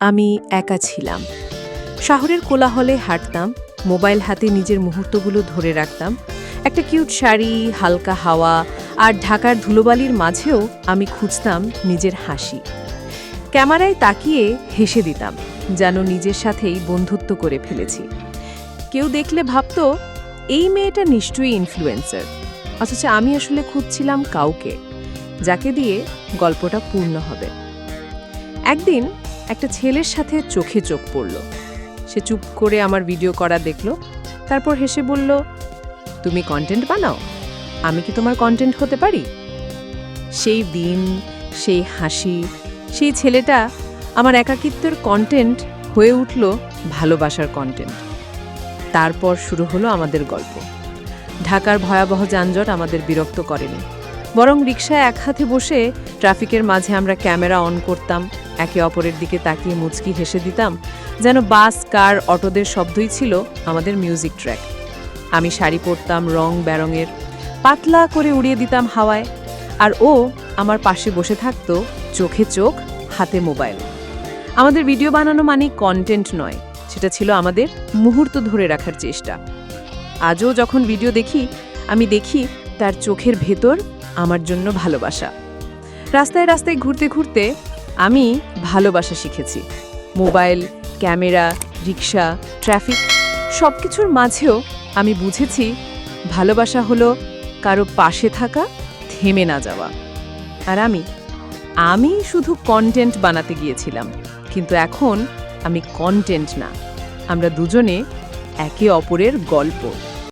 আমি একা ছিলাম। শহরের কোলাহলে হাঁটতাম, মোবাইল হাতে নিজের মুহূর্তগুলো ধরে রাখতাম। একটা কিউট শাড়ি, হালকা হাওয়া আর ঢাকার ধুলোবালির মাঝেও আমি খুঁজতাম নিজের হাসি। ক্যামেরায় তাকিয়ে হেসে দিতাম, যেন নিজের সাথেই বন্ধুত্ব করে ফেলেছি। কেউ দেখলে ভাবতো, এই মেয়েটা নিশ্চয়ই ইনফ্লুয়েন্সার অথচ আমি আসলে খুঁজছিলাম কাউকে, যাকে দিয়ে গল্পটা পূর্ণ হবে। একদিন একটা ছেলের সাথে চোখে চোখ পড়ল। সে চুপ করে আমার ভিডিও করা দেখল, তারপর হেসে বলল, তুমি কন্টেন্ট বানাও? আমি কি তোমার কন্টেন্ট হতে পারি? সেই দিন, সেই হাসি, সেই ছেলেটা আমার একাকিত্বের কন্টেন্ট হয়ে উঠল ভালোবাসার কন্টেন্ট তারপর শুরু হলো আমাদের গল্প। ঢাকার ভয়াবহ যানজট আমাদের বিরক্ত করেনি। বরং রিকশায় এক হাতে বসে ট্রাফিকের মাঝে আমরা ক্যামেরা অন করতাম, একে অপরের দিকে তাকিয়ে মুচকি হেসে দিতাম, যেন বাস, কার, অটোদের শব্দই ছিল আমাদের মিউজিক ট্র্যাক। আমি শাড়ি পরতাম রং বেরঙের, পাতলা করে উড়িয়ে দিতাম হাওয়ায়, আর ও আমার পাশে বসে থাকতো চোখে চোখ, হাতে মোবাইল। আমাদের ভিডিও বানানো মানে কন্টেন্ট নয়, সেটা ছিল আমাদের মুহূর্ত ধরে রাখার চেষ্টা। আজও যখন ভিডিও দেখি, আমি দেখি তার চোখের ভেতর আমার জন্য ভালোবাসা। রাস্তায় রাস্তায় ঘুরতে ঘুরতে আমি ভালোবাসা শিখেছি। মোবাইল, ক্যামেরা, রিক্সা, ট্রাফিক সব কিছুর মাঝেও আমি বুঝেছি ভালোবাসা হলো কারও পাশে থাকা, থেমে না যাওয়া। আর আমি আমি শুধু কন্টেন্ট বানাতে গিয়েছিলাম, কিন্তু এখন আমি কন্টেন্ট না। আমরা দুজনে একে অপরের গল্প।